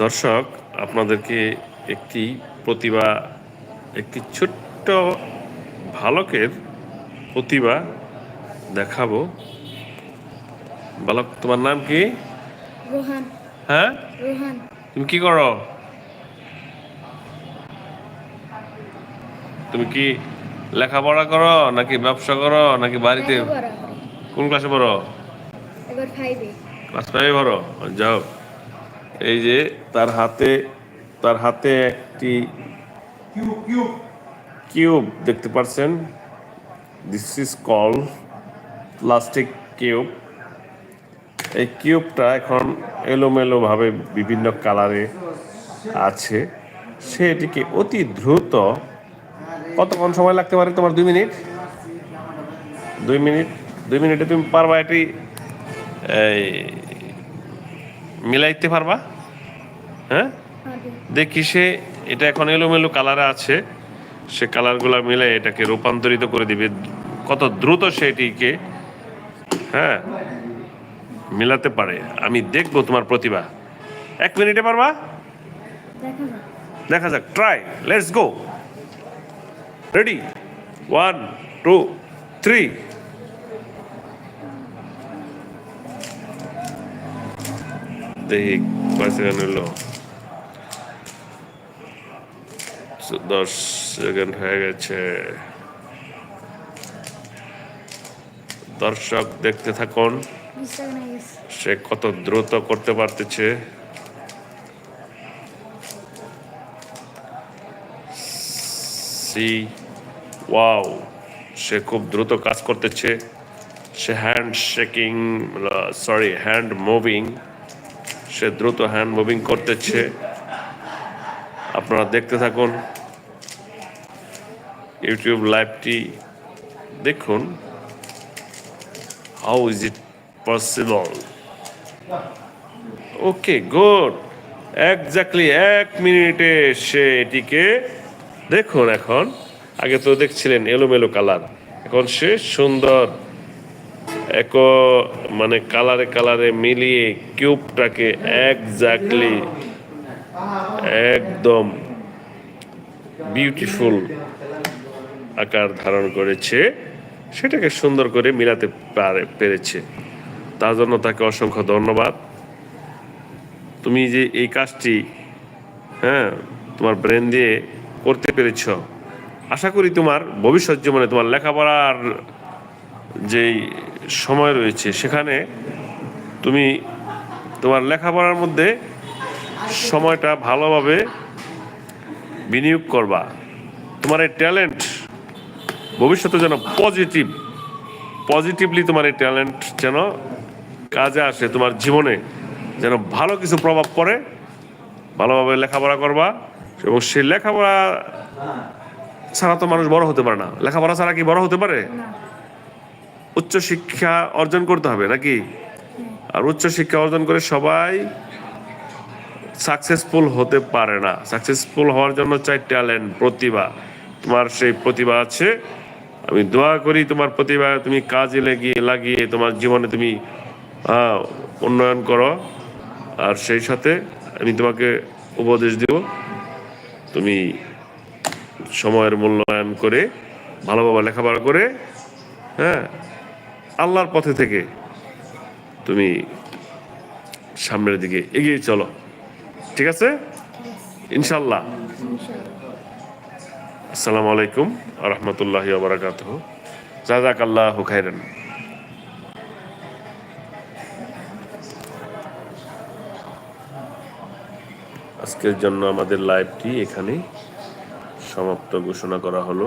দর্শক আপনাদেরকে একটি প্রতিভা একটি ছোট্ট বালকের প্রতিভা দেখাবো। বালক তোমার নাম কি? রোহান। হ্যাঁ? রোহান। তুমি কি করো? তুমি কি লেখাপড়া করো নাকি ব্যবসা করো নাকি বাড়িতে কোন ক্লাসে পড়ো? এবার ফাইভে ক্লাস ফাইভে পড়ো যাও। এই যে তার হাতে তার হাতে একটি কিউব দেখতে পাচ্ছেন। This is call plastic cube এই কিউবটা এখন এলোমেলো ভাবে বিভিন্ন কালারে আছে। সে এটিকে অতি দ্রুত কতক্ষণ সময় লাগতে পারে তোমার? দুই মিনিট? দুই মিনিট? দুই মিনিটে তুমি পারবা এটি, এই মিলাইতে পারবা? হ্যাঁ? দেখি সে এটা এখন এলোমেলো কালারে আছে। সে কালারগুলো মিলে এটাকে রূপান্তরিত করে দিবে। কত দ্রুত সেটিকে হ্যাঁ মিলাতে পারে। আমি দেখব তোমার প্রতিভা। এক মিনিটে পারবা? দেখা যাক। দেখা যাক try let's go ready one two three second হলো দশ সেকেন্ড হয়ে গেছে দর্শক দেখতে থাকুন। সে কত দ্রুত করতে পারতেছে। সি ওয়াও সে খুব দ্রুত কাজ করতেছে। সে hand shaking sorry hand moving সে দ্রুত হ্যান্ড মুভিং করতেছে। আপনারা দেখতে থাকুন। ইউটিউব লাইভটি দেখুন। How is it possible okay good exactly এক মিনিটে সে এটিকে দেখুন এখন। আগে তো দেখছিলেন এলোমেলো কালার। এখন সে সুন্দর এক মানে কালারে কালারে মিলিয়ে কিউবটাকে এক্স্যাক্টলি একদম বিউটিফুল আকার ধারণ করেছে। সেটাকে সুন্দর করে মিলাতে পারে, পেরেছে। তার জন্য তাকে অসংখ্য ধন্যবাদ। তুমি যে এই কাজটি হ্যাঁ তোমার ব্রেন দিয়ে করতে পেরেছ, আশা করি তোমার ভবিষ্যৎ জীবনে তোমার লেখাপড়ার যেই সময় রয়েছে, সেখানে তুমি তোমার লেখাপড়ার মধ্যে সময়টা ভালোভাবে বিনিয়োগ করবা। তোমার এই ট্যালেন্ট ভবিষ্যতে যেন পজিটিভ পজিটিভলি তোমার এই ট্যালেন্ট যেন কাজে আসে, তোমার জীবনে যেন ভালো কিছু প্রভাব পড়ে, ভালোভাবে লেখাপড়া করবা এবং সেই লেখাপড়া ছাড়া তো মানুষ বড় হতে পারে না। লেখাপড়া ছাড়া কি বড় হতে পারে? না উচ্চ শিক্ষা অর্জন করতে হবে নাকি? আর উচ্চ শিক্ষা অর্জন করে সবাই সাকসেসফুল হতে পারে না। সাকসেসফুল হওয়ার জন্য চাই ট্যালেন্ট প্রতিভা। তোমার সেই প্রতিভা আছে। আমি দোয়া করি তোমার প্রতিভা তুমি কাজে লাগিয়ে লাগিয়ে তোমার জীবনে তুমি উন্নয়ন করো। আর সেই সাথে আমি তোমাকে উপদেশ দেব। তুমি সময়ের মূল্যায়ন করে, ভালোভাবে লেখাপড়া করে হ্যাঁ আল্লাহর পথে থেকে তুমি সামনের দিকে এগিয়ে চলো। ঠিক আছে? ইনশাল্লাহ আসসালামু আলাইকুম রহমতুল্লাহ বারাকাত জাজাক আল্লাহ খাইরান আজকের জন্য আমাদের লাইভটি এখানে সমাপ্ত ঘোষণা করা হলো।